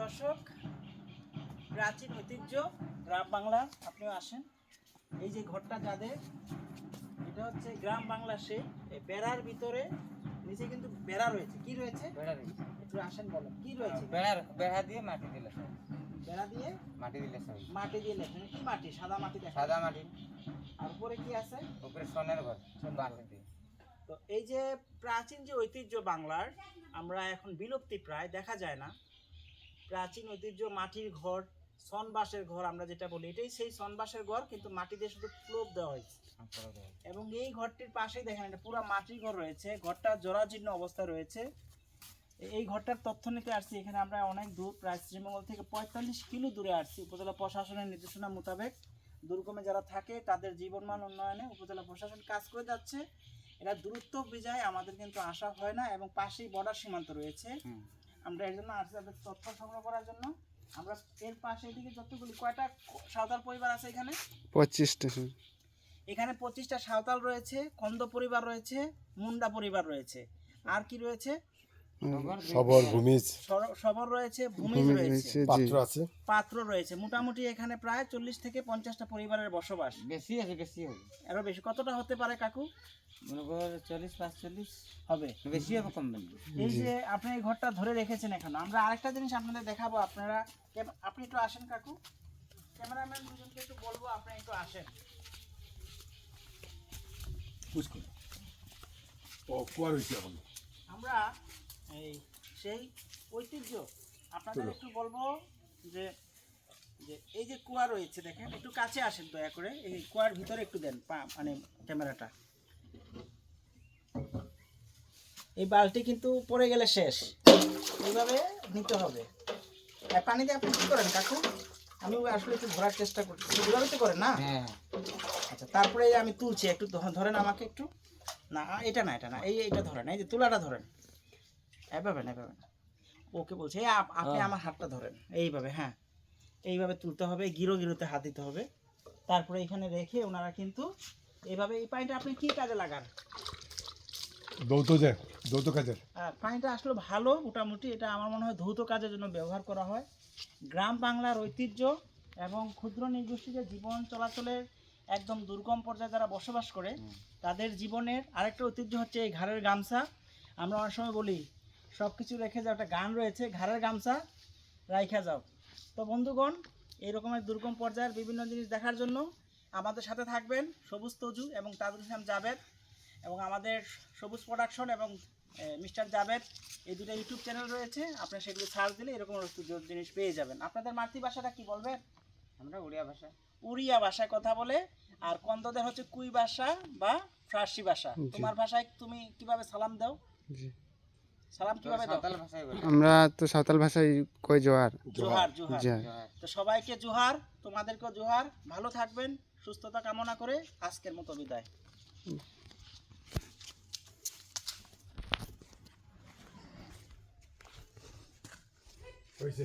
দর্শক প্রাচীন ঐতিহ্য গ্রাম বাংলা আপনিও আসেন। এই যে ঘরটা যাদের এটা হচ্ছে গ্রাম বাংলা সে বেড়ার ভিতরে নিচে কিন্তু বেড়া রয়েছে। কি রয়েছে? বেড়া রয়েছে। একটু আসেন বলেন কি রয়েছে? বেড়ার বেড়া দিয়ে মাটি দিলে বেড়া দিয়ে মাটি দিলে মাটি দিয়ে লেখেন। কি মাটি? সাদা মাটি সাদা মাটি। আর উপরে কি আছে? উপরে সোনের ঘর বাঁশের দিয়ে। তো এই যে প্রাচীন যে ঐতিহ্য বাংলার আমরা এখন বিলুপ্তি প্রায় দেখা যায় না। প্রাচীন ঐতিহ্য, মাটির ঘর, সনবাসের ঘর আমরা যেটা বলি, এটাই সেই সনবাসের ঘর, কিন্তু মাটি দিয়ে শুধু প্লোভ দেওয়া হয়েছে। এবং এই ঘরটির পাশেই দেখেন, এটা পুরো মাটির ঘর রয়েছে, ঘরটা জরাজীর্ণ অবস্থায় রয়েছে। এই ঘরটার তথ্য নিতে আসছি, এখানে আমরা অনেক দূর, প্রায় শ্রীমঙ্গল থেকে পঁয়তাল্লিশ কিলো দূরে আসছি, উপজেলা প্রশাসনের নির্দেশনা মোতাবেক। দুর্গমে যারা থাকে, তাদের জীবনমান উন্নয়নে উপজেলা প্রশাসন কাজ করে যাচ্ছে। এটা দূরত্ব বিজয়, আমাদের কিন্তু আসা হয় না, এবং পাশেই বর্ডার সীমান্ত রয়েছে। আমরা এর জন্য তাদের তথ্য সংগ্রহ করার জন্য। আমরা এর পাশে এদিকে যতগুলি কয়টা সাঁওতাল পরিবার আছে এখানে? পঁচিশটা এখানে পঁচিশটা সাঁওতাল রয়েছে কন্দ পরিবার রয়েছে মুন্ডা পরিবার রয়েছে। আর কি রয়েছে? সবর ভূমিজ। সবর রয়েছে ভূমিজ রয়েছে। পাত্র আছে। পাত্র রয়েছে। মোটামুটি এখানে প্রায় চল্লিশ থেকে পঞ্চাশটা পরিবারের বসবাস। বেশি আছে বেশি হবে। আরও বেশি। কতটা হতে পারে কাকু? মনে কর চল্লিশ পাঁচচল্লিশ হবে। বেশি হবে কম এই যে আপনি এই ঘরটা ধরে রেখেছেন এখন আমরা আরেকটা জিনিস আপনাদের দেখাবো। আপনারা আপনি একটু আসেন কাকু। ক্যামেরাম্যান দুজনকে একটু বলব আপনি একটু আসেন। ও কুয়ার হয়েছে আমরা এই সেই ঐতিহ্য। আপনাদের একটু বলব যে যে এই যে কুয়া রয়েছে দেখেন একটু কাছে আসেন দয়া করে। এই কুয়ার ভিতরে একটু দেন পা- মানে ক্যামেরাটা। এই বালতি কিন্তু পড়ে গেলে শেষ। এইভাবে নিতে হবে। আর পানি দিয়ে আপনি কি করেন কাকু? আমি আসলে একটু ধরার চেষ্টা করছি এভাবে তো করেন না? হ্যাঁ। আচ্ছা তারপরে আমি তুলছি। একটু ধরেন আমাকে একটু। না এটা না এটা না। এই এইটা ধরেন। এই যে তুলাটা ধরেন। এভাবে না এভাবে না। ওকে বলছে এই আপ- আপনি। আমার হাতটা ধরেন। এইভাবে হ্যাঁ। এইভাবে তুলতে হবে গিরো গিরোতে হাত দিতে হবে। তারপরে এখানে রেখে ওনারা কিন্তু এইভাবে এই পানিটা আপনি কি কাজে লাগান? দৌত যে দৌত কাজের। আর পানিটা আসলে ভালো মোটামুটি এটা আমার মনে হয় ধৌত কাজের জন্য ব্যবহার করা হয়। গ্রাম বাংলার ঐতিহ্য এবং ক্ষুদ্র নির্গোষ্ঠীদের জীবন চলাচলের একদম দুর্গম পর্যায়ে যারা বসবাস করে তাদের জীবনের আরেকটা ঐতিহ্য হচ্ছে এই ঘাড়ের গামছা। আমরা অনেক সময় বলি সব কিছু রেখে যাও একটা গান রয়েছে ঘাড়ের গামছা রাইখা যাও। তো বন্ধুগণ এই রকমের দুর্গম পর্যায়ের বিভিন্ন জিনিস দেখার জন্য আমাদের সাথে থাকবেন সবুজ তজু এবং তাজুল ইসলাম জাভেদ এবং আমাদের সবুজ প্রোডাকশন এবং মিস্টার জাভেদ এই দুটো ইউটিউব চ্যানেল রয়েছে আপনারা সেগুলো সার্চ দিলে এরকম জিনিস পেয়ে যাবেন। আপনাদের মাতৃভাষাটা কি বলবেন? আমরা উড়িয়া ভাষা। উড়িয়া ভাষায় কথা বলে আর কন্দদের হচ্ছে কুই ভাষা বা ফার্সি ভাষা। তোমার ভাষায় তুমি কীভাবে সালাম দাও? জি। সালাম কীভাবে দাও সাঁওতাল ভাষায় আমরা তো সাঁওতাল ভাষায় কই জোহার জোহার জোহার। তো সবাইকে জোহার তোমাদেরকেও জোহার। ভালো থাকবেন সুস্থতা কামনা করে আজকের মতো বিদায়। হয়েছে